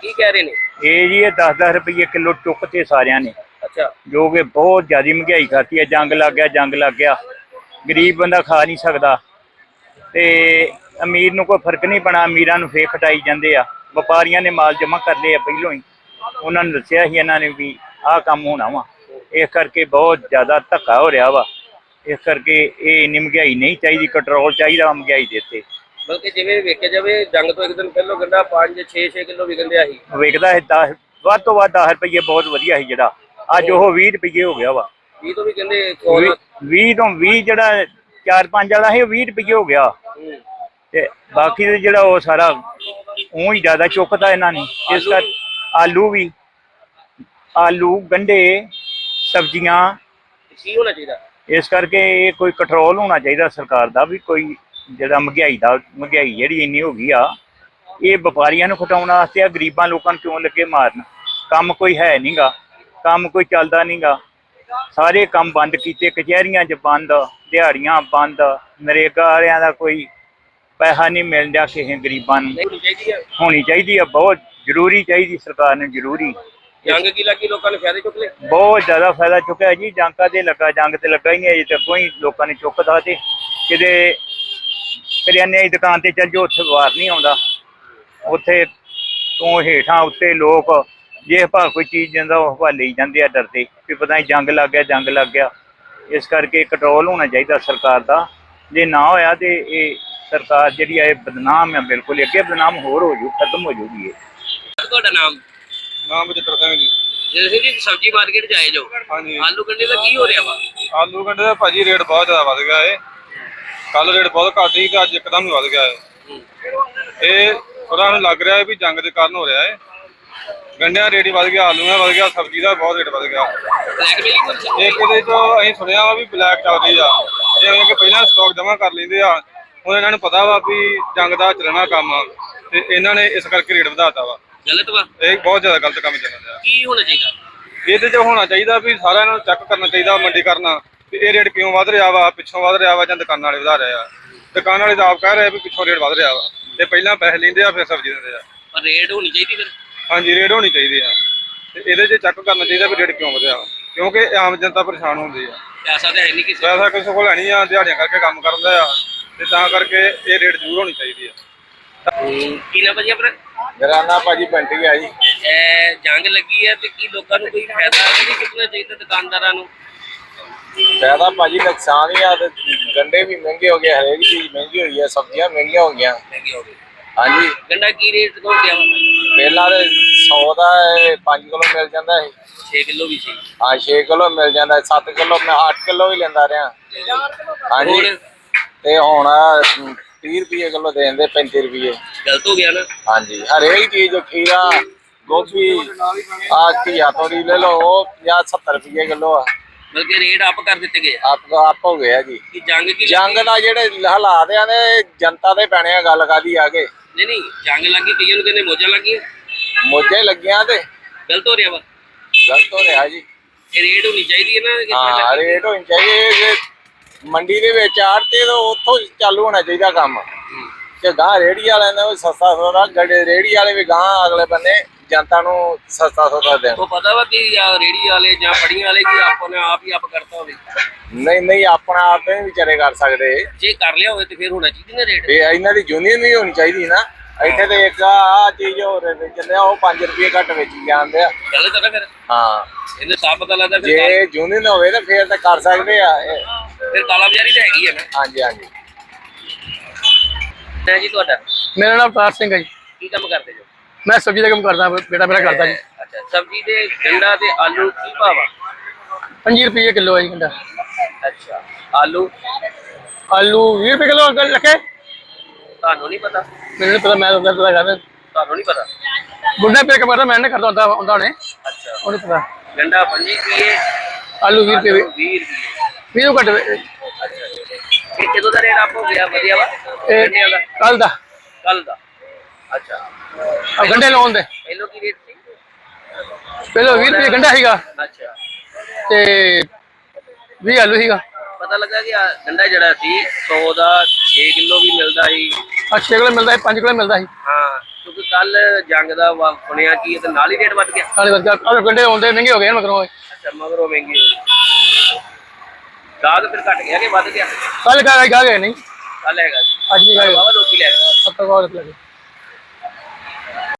ਕੀ ਕਹਿ ਰਹੇ ਨੇ? ਇਹ ਜੀ ਇਹ 10-10 ਰੁਪਏ ਕਿਲੋ ਚੁੱਕ ਤੇ ਸਾਰਿਆਂ ਨੇ। ਅੱਛਾ। ਜੋ ਕਿ ਬਹੁਤ ਜ਼ਿਆਦਾ ਮਹਿੰਗਾਈ ਕਰਤੀ ਹੈ ਜੰਗ ਲੱਗ ਗਿਆ ਜੰਗ ਲੱਗ ਗਿਆ। ਗਰੀਬ ਬੰਦਾ ਖਾ ਨਹੀਂ ਸਕਦਾ। ਤੇ ਅਮੀਰ ਨੂੰ ਕੋਈ ਫ਼ਰਕ ਨਹੀਂ ਪਣਾ ਅਮੀਰਾਂ ਨੂੰ ਫੇਕ ਖਟਾਈ ਜਾਂਦੇ ਆ। ਵਪਾਰੀਆਂ ਨੇ ਮਾਲ ਜਮ੍ਹਾਂ ਕਰ ਲਏ ਆ ਪਹਿਲੋਂ ਹੀ। ਉਹਨਾਂ ਨੂੰ ਦੱਸਿਆ ਸੀ ਇਹਨਾਂ ਨੇ ਵੀ ਆਹ ਕੰਮ ਹੋਣਾ ਵਾ। ਇਸ ਕਰਕੇ ਬਹੁਤ ਜ਼ਿਆਦਾ ਧੱਕਾ ਹੋ ਰਿਹਾ ਵਾ। ਇਸ ਕਰਕੇ ਇਹ ਇੰਨੀ ਮਹਿੰਗਾਈ ਨਹੀਂ ਚਾਹੀਦੀ ਕੰਟਰੋਲ ਚਾਹੀਦਾ ਮਹਿੰਗਾਈ ਦੇ ਉੱਤੇ। ਬਲਕਿ ਜਿਵੇਂ ਵੇਖਿਆ ਜਾਵੇ ਜੰਗ ਤੋਂ ਇੱਕ ਦਿਨ ਪਹਿਲਾਂ ਗੰਡਾ 5 6 6 ਕਿਲੋ ਵਿਕਣ ਆ ਸੀ। ਵਿਕਦਾ ਹੈ 10 ਵੱਧ ਤੋਂ ਵੱਧ 10 ਰੁਪਏ ਬਹੁਤ ਵਧੀਆ ਸੀ ਜਿਹੜਾ। ਅੱਜ ਉਹ 20 ਰੁਪਏ ਹੋ ਗਿਆ ਵਾ। 20 ਤੋਂ ਵੀ ਕਹਿੰਦੇ ਕੋਲ 20 ਤੋਂ 20 ਜਿਹੜਾ 4-5 ਵਾਲਾ ਸੀ ਉਹ 20 ਰੁਪਏ ਹੋ ਗਿਆ। ਤੇ ਬਾਕੀ ਦੇ ਜਿਹੜਾ ਉਹ ਸਾਰਾ ਉਹ ਹੀ ਜ਼ਿਆਦਾ ਚੁੱਕਦਾ ਇਹਨਾਂ ਨੇ। ਇਸ ਕਰ ਆਲੂ ਵੀ। ਆਲੂ ਗੰਢੇ ਸਬਜ਼ੀਆਂ। ਕੀ ਹੋਣਾ ਚਾਹੀਦਾ? ਇਸ ਕਰਕੇ ਇਹ ਕੋਈ ਕੰਟਰੋਲ ਹੋਣਾ ਚਾਹੀਦਾ ਸਰਕਾਰ ਦਾ ਵੀ ਕੋਈ ਜਿਹੜਾ ਮਹਿੰਗਾਈ ਦਾ ਮਹਿੰਗਾਈ ਜਿਹੜੀ ਇੰਨੀ ਹੋ ਗਈ ਆ ਇਹ ਵਪਾਰੀਆਂ ਨੂੰ ਖਟਾਉਣ ਵਾਸਤੇ ਆ ਗਰੀਬਾਂ ਲੋਕਾਂ ਨੂੰ ਕਿਉਂ ਲੱਗੇ ਮਾਰਨ? ਕੰਮ ਕੋਈ ਹੈ ਨਹੀਂਗਾ ਕੰਮ ਕੋਈ ਚੱਲਦਾ ਨਹੀਂਗਾ ਸਾਰੇ ਕੰਮ ਬੰਦ ਕੀਤੇ ਕਚਹਿਰੀਆਂ 'ਚ ਬੰਦ ਦਿਹਾੜੀਆਂ ਬੰਦ ਨਰੇਗਾ ਵਾਲਿਆਂ ਦਾ ਕੋਈ ਪੈਸਾ ਨਹੀਂ ਮਿਲ ਰਿਹਾ ਕਿਸੇ ਗਰੀਬਾਂ ਨੂੰ। ਹੋਣੀ ਚਾਹੀਦੀ ਆ। ਬਹੁਤ ਜ਼ਰੂਰੀ ਚਾਹੀਦੀ ਸਰਕਾਰ ਨੂੰ ਜ਼ਰੂਰੀ। ਜੰਗ ਕੀ ਲੱਗੀ ਲੋਕਾਂ ਨੇ ਫਾਇਦੇ ਚੁੱਕ ਲਏ? ਬਹੁਤ ਜ਼ਿਆਦਾ ਫਾਇਦਾ ਚੁੱਕਿਆ ਜੀ ਜੰਗਾਂ ਤੇ ਲੱਗਾ? ਜੰਗ ਤੇ ਲੱਗਾ ਹੀ ਨਹੀਂ ਅਜੇ ਤੱਕ ਕੋਈ ਲੋਕਾਂ ਨੇ ਚੁੱਕਦਾ ਤੇ ਕਿਤੇ ਕਰਿਆਨੇ ਦੀ ਦੁਕਾਨ ਤੇ ਚੱਲ ਜਾਓ ਉੱਥੇ ਵਾਰ ਨਹੀਂ ਆਉਂਦਾ। ਉੱਥੇ ਤੋਂ ਹੇਠਾਂ ਉੱਤੇ ਲੋਕ ਜੇ ਭਾ ਕੋਈ ਚੀਜ਼ ਜਾਂਦਾ ਉਹ ਭਾ ਲਈ ਜਾਂਦੇ ਆ ਡਰਦੇ। ਵੀ ਪਤਾ ਨਹੀਂ ਜੰਗ ਲੱਗ ਗਿਆ ਜੰਗ ਲੱਗ ਗਿਆ। ਇਸ ਕਰਕੇ ਕੰਟਰੋਲ ਹੋਣਾ ਚਾਹੀਦਾ ਸਰਕਾਰ ਦਾ। ਜੇ ਨਾ ਹੋਇਆ ਤੇ ਇਹ ਸਰਕਾਰ ਜਿਹੜੀ ਆ ਇਹ ਬਦਨਾਮ ਹੈ ਬਿਲਕੁਲ। ਅੱਗੇ ਬਦਨਾਮ ਹੋਰ ਹੋ ਜੂ ਖਤਮ ਹੋ ਜੂਗੀ ਇਹ। ਤੁਹਾਡਾ ਨਾਮ? ਨਾਮ ਬਜਿੱਤਰ ਸਿੰਘ ਜੀ। ਜੈਸੇ ਜੀ ਸਬਜ਼ੀ ਮਾਰਕੀਟ ਜਾਏ ਜੋ ਆਲੂ ਗੰਡੇ ਦਾ ਕੀ ਹੋ ਰਿਹਾ ਵਾ? ਆਲੂ ਗੰਡੇ ਦਾ ਭਾਜੀ ਰੇਟ ਬਹੁਤ ਜ਼ਿਆਦਾ ਵੱਧ ਗਿਆ ਏ। ਕੱਲ ਰੇਟ ਬਹੁਤ ਘੱਟ ਸੀ ਤੇ ਅੱਜ ਇੱਕਦਮ ਹੀ ਵੱਧ ਗਿਆ ਏ ਇਹ ਉਹਨਾਂ ਨੂੰ ਲੱਗ ਰਿਹਾ ਹੈ ਵੀ ਜੰਗ ਦੇ ਕਾਰਨ ਹੋ ਰਿਹਾ ਏ ਗੰਡਿਆਂ ਦਾ ਰੇਟ ਹੀ ਵੱਧ ਗਿਆ ਆਲੂਆਂ ਦਾ ਵੱਧ ਗਿਆ ਸਬਜ਼ੀ ਦਾ ਬਹੁਤ ਰੇਟ ਵੱਧ ਗਿਆ। ਬਲੈਕ ਹੋ ਇੱਕ ਇਹਦੇ ਚੋਂ ਅਸੀਂ ਸੁਣਿਆ ਵਾ ਵੀ ਬਲੈਕ ਚੱਲਦੀ ਆ। ਜਿਵੇਂ ਕਿ ਪਹਿਲਾਂ ਸਟਾਕ ਜਮ੍ਹਾਂ ਕਰ ਲੈਂਦੇ ਆ ਹੁਣ ਇਹਨਾਂ ਨੂੰ ਪਤਾ ਵਾ ਵੀ ਜੰਗ ਦਾ ਚੱਲਣਾ ਕੰਮ ਆ ਤੇ ਇਹਨਾਂ ਨੇ ਇਸ ਕਰਕੇ ਰੇਟ ਵਧਾਤਾ ਵਾ। ਗਲਤ ਵਾ? ਇਹ ਬਹੁਤ ਜ਼ਿਆਦਾ ਗਲਤ ਕੰਮ ਚੱਲ ਰਿਹਾ ਕੀ ਹੋਣਾ ਚਾਹੀਦਾ? ਇਹਦੇ 'ਚ ਹੋਣਾ ਚਾਹੀਦਾ ਵੀ ਸਾਰਿਆਂ ਨੂੰ ਚੈੱਕ ਕਰਨਾ ਚਾਹੀਦਾ ਮੰਡੀ ਕਰਨਾ ਵੀ ਇਹ ਰੇਟ ਕਿਉਂ ਵੱਧ ਰਿਹਾ ਵਾ? ਪਿੱਛੋਂ ਵੱਧ ਰਿਹਾ ਵਾ ਜਾਂ ਦੁਕਾਨਾਂ ਵਾਲੇ ਵਧਾ ਰਹੇ ਆ? ਦੁਕਾਨ ਵਾਲੇ ਤਾਂ ਆਪ ਕਹਿ ਰਹੇ ਆ ਵੀ ਪਿੱਛੋਂ ਰੇਟ ਵੱਧ ਰਿਹਾ ਵਾ। ਤੇ ਪਹਿਲਾਂ ਪੈਸੇ ਲੈਂਦੇ ਆ ਫਿਰ ਸਬਜ਼ੀ ਦਿੰਦੇ ਆ। ਪਰ ਰੇਟ ਹੋਣੀ ਚਾਹੀਦੀ ਫਿਰ? ਹਾਂਜੀ ਰੇਟ ਹੋਣੀ ਚਾਹੀਦੀ ਆ। ਤੇ ਇਹਦੇ 'ਚ ਚੈੱਕ ਕਰਨਾ ਚਾਹੀਦਾ ਵੀ ਰੇਟ ਕਿਉਂ ਵਧਿਆ ਵਾ। ਕਿਉਂਕਿ ਆਮ ਜਨਤਾ ਪਰੇਸ਼ਾਨ ਹੁੰਦੀ ਆ। ਪੈਸਾ ਤਾਂ ਹੈ ਨਹੀਂ ਕਿਸੇ ਪੈਸਾ ਕਿਸੇ ਕੋਲ ਨਹੀਂ ਆ ਦਿਹਾੜੀਆਂ ਕਰਕੇ ਕੰਮ ਕਰਦਾ ਆ। ਤੇ ਤਾਂ ਕਰਕੇ ਇਹ ਰੇਟ ਜ਼ਰੂਰ ਹੋਣੀ ਚਾਹੀਦੀ ਆ। ਕੀ ਨਾ ਭਾਜੀ ਆਪਣਾ? ਮੇਰਾ ਨਾਮ ਭਾਜੀ ਬੰਟੀ ਆ ਜੀ। ਇਹ ਜੰਗ ਲੱਗੀ ਹੈ ਤੇ ਕੀ ਲੋਕਾਂ ਨੂੰ ਕੋਈ ਫਾਇਦਾ ਨਹੀਂ ਚੁੱਕਣਾ ਚਾਹੀਦਾ ਦੁਕਾਨਦਾਰਾਂ ਨੂੰ? ਫਾਇਦਾ ਭਾਜੀ ਨੁਕਸਾਨ ਹੀ ਆ ਤੇ ਗੰਡੇ ਵੀ ਮਹਿੰਗੇ ਹੋ ਗਏ ਹਰੇਕ ਚੀਜ਼ ਮਹਿੰਗੀ ਹੋਈ ਆ ਸਬਜ਼ੀਆਂ ਮਹਿੰਗੀਆਂ ਹੋ ਗਈਆਂ। ਮਹਿੰਗੀ ਹੋ ਗਈ। ਹਾਂਜੀ। ਗੰਡਾ ਕੀ ਰੇਟ ਤੋਂ ਗਿਆ ਪਹਿਲਾਂ ਦੇ 100 ਦਾ 5 ਕਿਲੋ ਮਿਲ ਜਾਂਦਾ ਸੀ 6 ਕਿਲੋ ਵੀ ਸੀ। ਹਾਂ 6 ਕਿਲੋ ਮਿਲ ਜਾਂਦਾ 7 ਕਿਲੋ ਮੈਂ 8 ਕਿਲੋ ਵੀ ਲੈਂਦਾ ਰਿਹਾ। ਹਾਂਜੀ। ਤੇ ਹੁਣ 30 ਰੁਪਏ ਕਿਲੋ ਦੇ ਦਿੰਦੇ 35 ਰੁਪਏ ਗਲਤ ਹੋ ਗਿਆ ਨਾ। ਹਾਂਜੀ ਹਰੇਕ ਚੀਜ਼ ਖੀਰਾ ਗੋਭੀ ਆ ਘੀਆ ਤੋਰੀ ਲੈ ਲਓ ਉਹ 50 70 ਰੁਪਏ ਕਿਲੋ ਆ। ਬਲਕਿ ਰੇਟ ਅਪ ਕਰ ਦਿੱਤੇ ਗਏ ਆ। ਆਪ ਆਪ ਹੋ ਗਿਆ ਜੀ। ਕਿ ਜੰਗ ਕੀ ਜੰਗ ਦਾ ਜਿਹੜੇ ਹਾਲਾਤ ਆ ਨੇ ਜਨਤਾ ਦੇ ਪੈਣੇ ਆ ਗੱਲ ਕਾਦੀ ਆ ਕੇ। ਨਹੀਂ ਨਹੀਂ ਜੰਗ ਲੱਗੀ ਕਈਆਂ ਨੂੰ ਕਹਿੰਦੇ ਮੋਜਾਂ ਲੱਗੀਆਂ। ਮੋਜੇ ਲੱਗੀਆਂ ਤੇ। ਗਲਤ ਹੋ ਰਿਹਾ ਵਾ। ਗਲਤ ਹੋ ਰਿਹਾ ਜੀ। ਇਹ ਰੇਟ ਹੋਣੀ ਚਾਹੀਦੀ ਹੈ ਨਾ ਕਿ ਹਾਂ ਰੇਟ ਹੋਣੀ ਚਾਹੀਦੀ ਹੈ ਮੰਡੀ ਦੇ ਵਿੱਚ ਆੜਤੇ ਤੋਂ ਉੱਥੋਂ ਹੀ ਚਾਲੂ ਹੋਣਾ ਚਾਹੀਦਾ ਕੰਮ। ਕਿ ਗਾਂ ਰੇੜੀ ਵਾਲਿਆਂ ਨੇ ਵੀ ਸਸਤਾ ਸੌਦਾ ਗੜੇ ਰੇੜੀ ਵਾਲੇ ਵੀ ਗਾਂ ਅਗਲੇ ਬੰਨੇ ਜਨਤਾ ਨੂੰ ਸਸਤਾ ਸੌਦਾ ਦੇਣ। ਉਹ ਪਤਾ ਵਾ ਕਿ ਆ ਰੇੜੀ ਵਾਲੇ ਜਾਂ ਫੜੀਆਂ ਵਾਲੇ ਕੀ ਆਪਾਂ ਨੇ ਆਪ ਹੀ ਆਪ ਕਰਤਾ ਹੋਵੇ। ਨਹੀਂ ਨਹੀਂ ਆਪਣਾ ਆਪ ਨਹੀਂ ਵਿਚਾਰੇ ਕਰ ਸਕਦੇ। ਜੇ ਕਰ ਲਿਆ ਹੋਵੇ ਤੇ ਫਿਰ ਹੋਣਾ ਚਾਹੀਦਾ ਨਾ ਰੇਟ। ਇਹ ਇਹਨਾਂ ਦੀ ਯੂਨੀਅਨ ਵੀ ਹੋਣੀ ਚਾਹੀਦੀ ਨਾ। ਇੱਥੇ ਤੇ ਇੱਕ ਆ ਚੀਜ਼ ਹੋਰ ਵੇਚਦੇ ਆ ਉਹ 5 ਰੁਪਏ ਘੱਟ ਵੇਚੀ ਜਾਂਦੇ ਆ। ਹੈ ਨਾ ਫਿਰ ਹਾਂ। ਇਹਨੇ ਸਾਫ਼ ਪਤਾ ਲੱਗਦਾ ਫਿਰ ਜੇ ਯੂਨੀਅਨ ਹੋਵੇ ਤਾਂ ਫੇਰ ਤਾਂ ਕਰ ਸਕਦੇ ਆ। ਫਿਰ ਕਾਲਾ ਬਾਜ਼ਾਰੀ ਤਾਂ ਹੈਗੀ ਹੈ ਨਾ। ਹਾਂਜੀ ਹਾਂਜੀ। ਮੈਂ ਜੀ ਤੁਹਾਡਾ। ਮੇਰਾ ਨਾਮ ਅਵਤਾਰ ਸਿੰਘ ਹੈ ਜੀ। ਕੀ ਕੰਮ ਕਰਦੇ ਜੋ? ਮੈਂ ਸਬਜ਼ੀ ਦਾ ਕੰਮ ਕਰਦਾ ਬੇਟਾ ਮੇਰਾ ਕਰਦਾ ਜੀ। ਅੱਛਾ ਸਬਜ਼ੀ ਦੇ ਗੰਡਾ ਤੇ ਆਲੂ ਕੀ ਭਾਅ ਆ 5 ਰੁਪਏ ਕਿਲੋ ਹੈ ਜੀ ਗੰਡਾ। ਅੱਛਾ ਆਲੂ? ਆਲੂ 20 ਰੁਪਏ ਕਿਲੋ ਅੰਕਲ ਲਿਖੇ। ਤੁਹਾਨੂੰ ਨਹੀਂ ਪਤਾ? ਮੈਨੂੰ ਨਹੀਂ ਪਤਾ ਮੈਂ ਉਹਦਾ ਪਤਾ ਕਰਦਾ ਤੁਹਾਨੂੰ ਨਹੀਂ ਪਤਾ? ਗੁੰਡਾ ਪੇ ਕਮਰਾ ਮੈਂ ਨਹੀਂ ਕਰਦਾ ਹੁੰਦਾ ਹੁੰਦਾ ਉਹਨੇ ਅੱਛਾ। ਉਹਨੂੰ ਪਤਾ। ਗੰਡਾ 5 ਰੁਪਏ ਆਲੂ 20 ਰੁਪਏ 20 ਰੁਪਏ 20 ਤੋਂ ਘੱਟ ਵੇ- ਇਹ ਕਦੋਂ ਦਾ ਰੇਟ ਆਪ ਹੋ ਗਿਆ? ਵਧੀਆ ਵਾ? ਇਹ ਕੱਲ ਦਾ। ਕੱਲ ਦਾ। ਅੱਛਾ। ਆ ਗੰਡੇ ਲਾਉਣ ਦੇ। ਪਹਿਲੋਂ ਕੀ ਰੇਟ ਸੀ? ਪਹਿਲਾਂ 20 ਰੁਪਏ ਗੰਡਾ ਸੀਗਾ। ਅੱਛਾ। ਤੇ 20 ਆਲੂ ਸੀਗਾ। ਪਤਾ ਲੱਗਾ ਕਿ ਆਹ ਗੰਡਾ ਜਿਹੜਾ ਸੀ 100 ਦਾ 6 ਕਿਲੋ ਵੀ ਮਿਲਦਾ ਸੀ। ਆ 6 ਕਿਲੋ ਮਿਲਦਾ ਸੀ 5 ਕਿਲੋ ਮਿਲਦਾ ਸੀ। ਹਾਂ ਕਿਉਂਕਿ ਕੱਲ ਜੰਗ ਦਾ ਵਾ- ਸੁਣਿਆ ਕੀ ਤੇ ਨਾਲ ਹੀ ਰੇਟ ਵੱਧ ਗਿਆ। ਨਾਲੇ ਵਧੀਆ ਆਹ ਗੰਡੇ ਆਉਂਦੇ ਮਹਿੰਗੇ ਹੋ ਗਏ ਨਾ ਮਗਰੋਂ ਅੱਛਾ ਮਗਰੋਂ ਮਹਿੰਗੀ ਹੋ ਗਈ ਗਾਹਕ ਫਿਰ ਘਟ ਗਿਆ ਕਿ ਵੱਧ ਗਿਆ? ਕੱਲ ਕਾ ਗਏ ਨਹੀਂ। ਕੱਲ ਹੈਗਾ ਅੱਜ ਨਹੀਂ ਗਏ ਬਾਬਾ ਲੋਕੀ ਲੈ ਗਏ। ਸੱਤਰ ਵਾਰ ਲੱਗੇ